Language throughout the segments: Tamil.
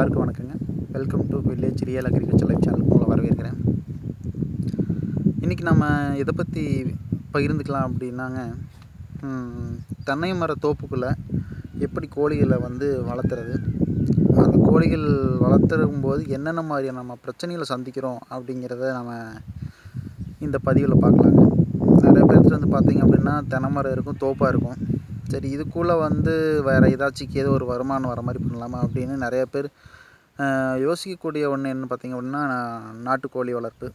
எல்லாருக்கும் வணக்கங்க. Welcome to village real agriculture life channel உங்களை வரவேற்கிறேன். இன்றைக்கி நம்ம எதை பற்றி பகிர்ந்துக்கலாம் அப்படின்னாங்க தென்னை மர தோப்புக்குள்ளே எப்படி கோழிகளை வந்து வளர்த்துறது? அந்த கோழிகள் வளர்த்துறும் போது என்னென்ன மாதிரியான நம்ம பிரச்சனைகளை சந்திக்கிறோம் அப்படிங்கிறத நம்ம இந்த பதிவில் பார்க்கலாங்க. நிறைய பேர்த்து வந்து பார்த்திங்க அப்படின்னா தென்னை மரம் இருக்கும் தோப்பாக இருக்கும். சரி இதுக்குள்ளே வந்து வேறு ஏதாச்சும் ஏதோ ஒரு வருமானம் வர மாதிரி பண்ணலாமா அப்படின்னு நிறைய பேர் யோசிக்கக்கூடிய ஒன்று என்ன பார்த்தீங்க அப்படின்னா நாட்டுக்கோழி வளர்ப்பு.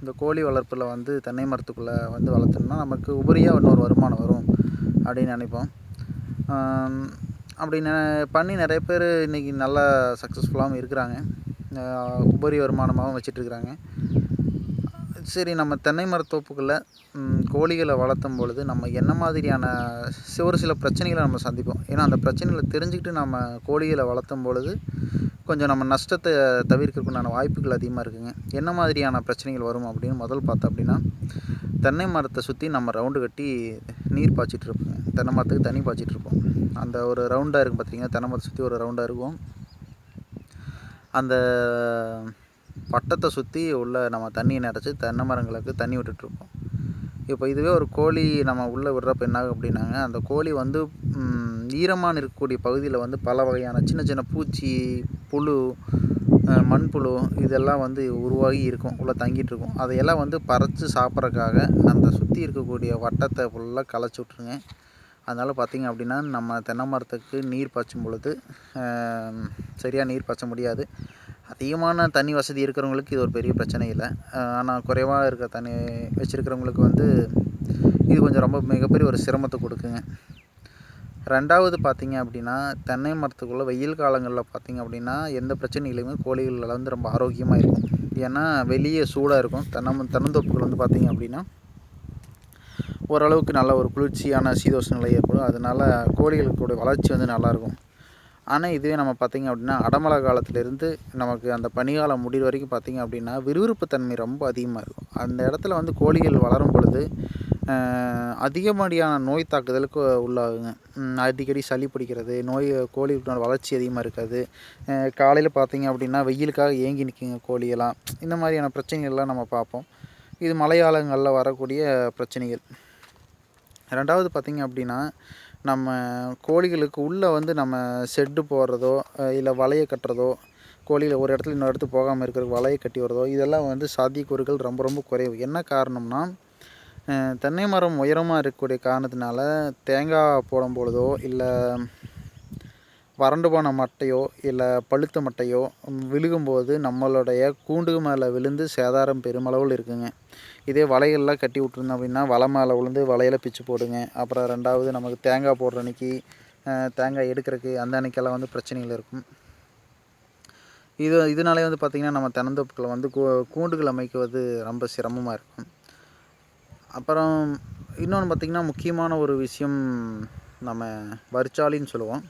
இந்த கோழி வளர்ப்பில் வந்து தென்னை மரத்துக்குள்ளே வந்து வளர்த்தோம்னா நமக்கு உபரியாக இன்னொரு வருமானம் வரும் அப்படின்னு நினைப்போம். அப்படி நெ- பண்ணி நிறைய பேர் இன்றைக்கி நல்லா சக்ஸஸ்ஃபுல்லாகவும் இருக்கிறாங்க. உபரி வருமானமாகவும் வச்சிட்ருக்குறாங்க சரி நம்ம தென்னை மரத்தோப்புக்குள்ளே கோழிகளை வளர்த்தும் பொழுது நம்ம என்ன மாதிரியான ஒரு சில பிரச்சனைகளை நம்ம சந்திப்போம். ஏன்னா அந்த பிரச்சனைகளை தெரிஞ்சுக்கிட்டு நம்ம கோழிகளை வளர்த்தும் பொழுது கொஞ்சம் நம்ம நஷ்டத்தை தவிர்க்கிறதுக்குண்டான வாய்ப்புகள் அதிகமாக இருக்குங்க. என்ன மாதிரியான பிரச்சனைகள் வரும் அப்படின்னு முதல் பார்த்தோம் அப்படின்னா தென்னை மரத்தை சுற்றி நம்ம ரவுண்டு கட்டி நீர் பாய்ச்சிட்டு இருப்போம். தென்னை மரத்துக்கு தண்ணி பாய்ச்சிட்டு இருப்போம். அந்த ஒரு ரவுண்டாக இருக்கும் பார்த்தீங்கன்னா தென்னை மரத்தை சுற்றி ஒரு ரவுண்டாக இருக்கும். அந்த பட்டத்தை சுற்றி உள்ள நம்ம தண்ணியை நிறச்சி தென்னை மரங்களுக்கு தண்ணி விட்டுட்ருப்போம் இப்போ இதுவே ஒரு கோழி நம்ம உள்ளே விடுறப்ப என்னாகும் அப்படின்னாங்க அந்த கோழி வந்து ஈரமாக ஈரமான இருக்கக்கூடிய பகுதியில் வந்து பல வகையான சின்ன சின்ன பூச்சி புழு மண்புழு இதெல்லாம் வந்து உருவாகி இருக்கும் உள்ளே தங்கிட்டு இருக்கும். அதையெல்லாம் வந்து பறித்து சாப்பிட்றதுக்காக அந்த சுற்றி இருக்கக்கூடிய வட்டத்தை ஃபுல்லாக களைச்சி விட்ருங்க அதனால் பார்த்திங்க அப்படின்னா நம்ம தென்னை மரத்துக்கு நீர் பாய்ச்சும் பொழுது சரியாக நீர் பாய்ச்ச முடியாது. அதிகமான தண்ணி வசதி இருக்கிறவங்களுக்கு இது ஒரு பெரிய பிரச்சனை இல்லை. ஆனால் குறைவாக இருக்க தண்ணி வச்சுருக்கிறவங்களுக்கு வந்து இது கொஞ்சம் ரொம்ப மிகப்பெரிய ஒரு சிரமத்தை கொடுக்குங்க. ரெண்டாவது பார்த்திங்க அப்படின்னா தென்னை மரத்துக்குள்ளே வெயில் காலங்களில் பார்த்தீங்க அப்படின்னா எந்த பிரச்சனையிலையுமே கோழிகள் வந்து ரொம்ப ஆரோக்கியமாக இருக்கும். ஏன்னா வெளியே சூடாக இருக்கும். தென்னம் தென்னந்தோப்புகள் வந்து பார்த்திங்க அப்படின்னா ஓரளவுக்கு நல்ல ஒரு குளிர்ச்சியான சீதோஷ நிலை ஏற்படும் அதனால் கோழிகளுடைய வளர்ச்சி வந்து நல்லாயிருக்கும் ஆனால் இதுவே நம்ம பார்த்திங்க அப்படின்னா அடமழை காலத்துலேருந்து நமக்கு அந்த பனிகாலம் முடிகிற வரைக்கும் பார்த்திங்க அப்படின்னா விறுவிறுப்புத்தன்மை ரொம்ப அதிகமாக இருக்கும். அந்த இடத்துல வந்து கோழிகள் வளரும் பொழுது அதிகப்படியான நோய் தாக்குதலுக்கு உள்ளாகுங்க. அடிக்கடி சளி பிடிக்கிறது நோய் கோழி வளர்ச்சி அதிகமாக இருக்காது. காலையில் பார்த்திங்க அப்படின்னா வெயிலுக்காக ஏங்கி நிற்குங்க கோழியெல்லாம். இந்த மாதிரியான பிரச்சனைகள்லாம் நம்ம பார்ப்போம். இது மழைக்காலங்களில் வரக்கூடிய பிரச்சனைகள். ரெண்டாவது பார்த்திங்க அப்படின்னா நம்ம கோழிகளுக்கு உள்ளே வந்து நம்ம ஷெட்டு போடுறதோ இல்லை வலையை கட்டுறதோ கோழிகளை ஒரு இடத்துல இன்னொரு இடத்துக்கு போகாமல் இருக்கிறதுக்கு வலையை கட்டி வரதோ இதெல்லாம் வந்து சாத்தியக்கூறுகள் ரொம்ப ரொம்ப குறைவு. என்ன காரணம்னா தென்னை மரம் உயரமாக இருக்கக்கூடிய காரணத்தினால தேங்காய் போடும் பொழுதோ இல்லை வறண்டு போன மட்டையோ இல்லை பழுத்த மட்டையோ விழுகும்போது நம்மளுடைய கூண்டு மேலே விழுந்து சேதாரம் பெருமளவில் இருக்குங்க. இதே வலைகள்லாம் கட்டி விட்ருந்தோம் அப்படின்னா வலை மேலே விழுந்து வலையில் பிச்சு போடுங்க. அப்புறம் ரெண்டாவது நமக்கு தேங்காய் போடுற அன்னைக்கு தேங்காய் எடுக்கிறதுக்கு அந்த அன்னைக்கெல்லாம் வந்து பிரச்சனைகள் இருக்கும். இது இதனாலே வந்து பார்த்திங்கன்னா நம்ம தினந்தோப்புக்களை வந்து கூ கூண்டுகள் அமைக்குவது ரொம்ப சிரமமாக இருக்கும். அப்புறம் இன்னொன்று பார்த்திங்கன்னா முக்கியமான ஒரு விஷயம் நம்ம வரிச்சாலின்னு சொல்லுவோம்.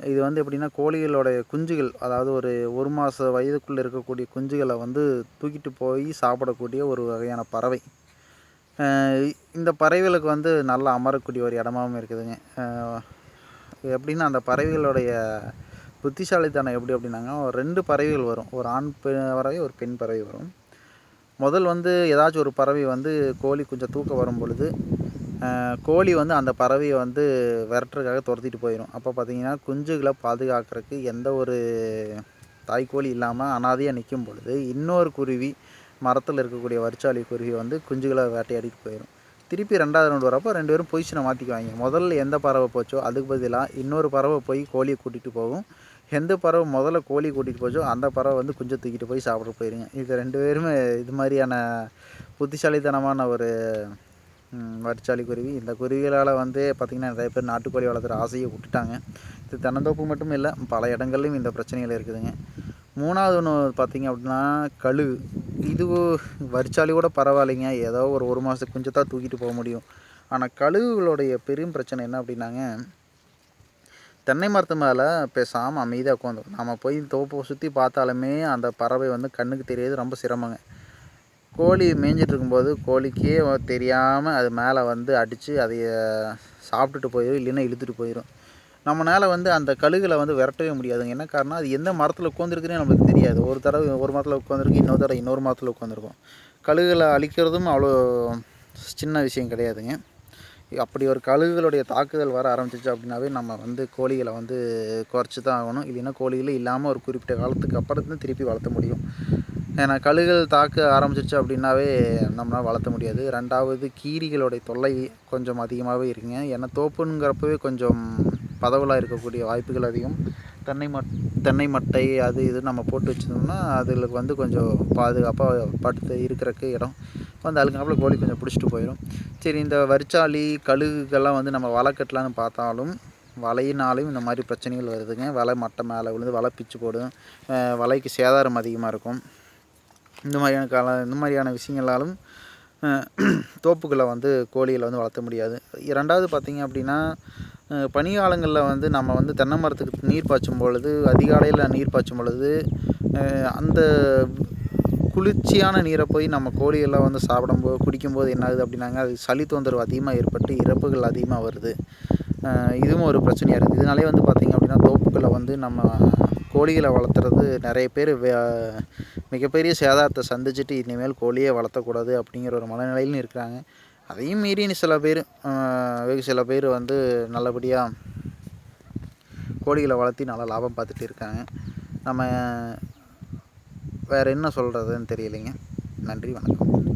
இது வந்து எப்படின்னா கோழிகளோடைய குஞ்சுகள் அதாவது ஒரு ஒரு மாத வயதுக்குள்ளே இருக்கக்கூடிய குஞ்சுகளை வந்து தூக்கிட்டு போய் சாப்பிடக்கூடிய ஒரு வகையான பறவை. இந்த பறவைகளுக்கு வந்து நல்லா அமரக்கூடிய ஒரு இடமாவும் இருக்குதுங்க. எப்படின்னா அந்த பறவைகளுடைய புத்திசாலித்தனம் எப்படி அப்படின்னாங்க ஒரு ரெண்டு பறவைகள் வரும். ஒரு ஆண் பெண் பறவை ஒரு பெண் பறவை வரும். முதல் வந்து ஏதாச்சும் ஒரு பறவை வந்து கோழி கொஞ்சம் தூக்க வரும் பொழுது கோழி வந்து அந்த பறவையை வந்து விரட்டுறதுக்காக துரத்திட்டு போயிடும். அப்போ பார்த்தீங்கன்னா குஞ்சுகளை பாதுகாக்கிறதுக்கு எந்த ஒரு தாய்க்கோழி இல்லாமல் அனாதையாக நிற்கும் பொழுது இன்னொரு குருவி மரத்தில் இருக்கக்கூடிய வரிச்சாலி குருவி வந்து குஞ்சுகளை வேட்டையாடிட்டு போயிடும். திருப்பி ரெண்டாவது ரவுண்டு வரப்போ ரெண்டு பேரும் பொசிஷனை மாற்றிக்குவாங்க முதல்ல எந்த பறவை போச்சோ அதுக்கு பதிலாக இன்னொரு பறவை போய் கோழியை கூட்டிகிட்டு போகும். எந்த பறவை முதல்ல கோழி கூட்டிகிட்டு போச்சோ அந்த பறவை வந்து குஞ்சை தூக்கிட்டு போய் சாப்பிட போயிருங்க. இது ரெண்டு பேருமே இது மாதிரியான புத்திசாலித்தனமான ஒரு வரிச்சாலி குருவி. இந்த குருவிகளால் வந்து பார்த்திங்கன்னா நிறைய பேர் நாட்டுக்கோழி வளர்த்துற ஆசையை விட்டுட்டாங்க. இது தென்னந்தோப்பு மட்டும் இல்லை பல இடங்கள்லையும் இந்த பிரச்சனைகள் இருக்குதுங்க. மூணாவது ஒன்று பார்த்திங்க அப்படின்னா கழுகு. இது வரிச்சாலி கூட பரவாயில்லைங்க. ஏதோ ஒரு ஒரு மாதத்துக்கு குஞ்சு தான் தூக்கிட்டு போக முடியும். ஆனால் கழுகுகளுடைய பெரும் பிரச்சனை என்ன அப்படின்னாங்க தென்னை மரத்து மேலே பேசாமல் அமைதியாக உட்காந்துரும் நம்ம போய் தோப்பை சுற்றி பார்த்தாலுமே அந்த பறவை வந்து கண்ணுக்கு தெரியாது ரொம்ப சிரமங்க. கோழி மேய்ஞ்சிட்டு இருக்கும்போது கோழிக்கே தெரியாமல் அது மேலே வந்து அடித்து அதை சாப்பிட்டுட்டு போயிடும் இல்லைன்னா இழுத்துட்டு போயிடும் நம்மளால் வந்து அந்த கழுகளை வந்து விரட்டவே முடியாதுங்க. என்ன காரணம் அது எந்த மரத்தில் உட்காந்துருக்குன்னே நமக்கு தெரியாது. ஒரு தடவை ஒரு மரத்தில் உட்காந்துருக்கு இன்னொரு தடவை இன்னொரு மரத்தில் உட்காந்துருக்கும். கழுகுகளை அழிக்கிறதும் அவ்வளோ சின்ன விஷயம் கிடையாதுங்க. அப்படி ஒரு கழுகுகளுடைய தாக்குதல் வர ஆரம்பிச்சிச்சு அப்படின்னாவே நம்ம வந்து கோழிகளை வந்து குறைச்சி தான் ஆகணும். இல்லைன்னா கோழிகளே இல்லாமல் ஒரு குறிப்பிட்ட காலத்துக்கு அப்புறம் தான் திருப்பி வளர்த்த முடியும். ஏன்னா கழுகுகள் தாக்க ஆரம்பிச்சிச்சு அப்படின்னாவே நம்மளால் வளர்த்த முடியாது. ரெண்டாவது கீரிகளுடைய தொல்லை கொஞ்சம் அதிகமாகவே இருக்குங்க. ஏன்னா தோப்புங்கிறப்பவே கொஞ்சம் பதவலாக இருக்கக்கூடிய வாய்ப்புகள் அதிகம். தென்னை மட் தென்னை மட்டை அது இது நம்ம போட்டு வச்சிருந்தோம்னா அதில் வந்து கொஞ்சம் பாதுகாப்பாக படுத்து இருக்கிறக்கு இடம். வந்து அதுக்கப்புறம் கோழி கொஞ்சம் பிடிச்சிட்டு போயிடும் சரி இந்த வரிச்சாலி கழுகுகள்லாம் வந்து நம்ம வலை கட்டலான்னு பார்த்தாலும் வலையினாலையும் இந்த மாதிரி பிரச்சனைகள் வருதுங்க. வலை மட்டை மேலே விழுந்து வலை பிச்சு போடும். வலைக்கு சேதாரம் அதிகமாக இருக்கும். இந்த மாதிரியான கால இந்த மாதிரியான விஷயங்களாலும் தோப்புகளை வந்து கோழிகளை வந்து வளர்த்த முடியாது. ரெண்டாவது பார்த்திங்க அப்படின்னா பனிகாலங்களில் பனிக்காலங்களில் வந்து நம்ம வந்து தென்னை மரத்துக்கு நீர் பாய்ச்சும் பொழுது அதிகாலையில் நீர் பாய்ச்சும் பொழுது அந்த குளிர்ச்சியான நீரை போய் நம்ம கோழியெல்லாம் வந்து சாப்பிடும்போது குடிக்கும்போது என்ன ஆகுது அப்படின்னாங்க அது சளி தொந்தரவு அதிகமாக ஏற்பட்டு இறப்புகள் அதிகமாக வருது. இதுவும் ஒரு பிரச்சனையாக இருக்குது. இதனாலே வந்து பார்த்திங்க அப்படின்னா தோப்புகளை வந்து நம்ம கோழிகளை வளர்த்துறது நிறைய பேர் வே- மிகப்பெரிய சேதாரத்தை சந்திச்சுட்டு இனிமேல் கோழியே வளர்த்தக்கூடாது அப்படிங்கிற ஒரு மனநிலையிலும் இருக்கிறாங்க. அதையும் மீறி சில பேர் வெகு சில பேர் வந்து நல்லபடியாக கோழிகளை வளர்த்தி நல்லா லாபம் பார்த்துட்டு இருக்காங்க. நம்ம வேறு என்ன சொல்கிறதுன்னு தெரியலைங்க. நன்றி வணக்கம்.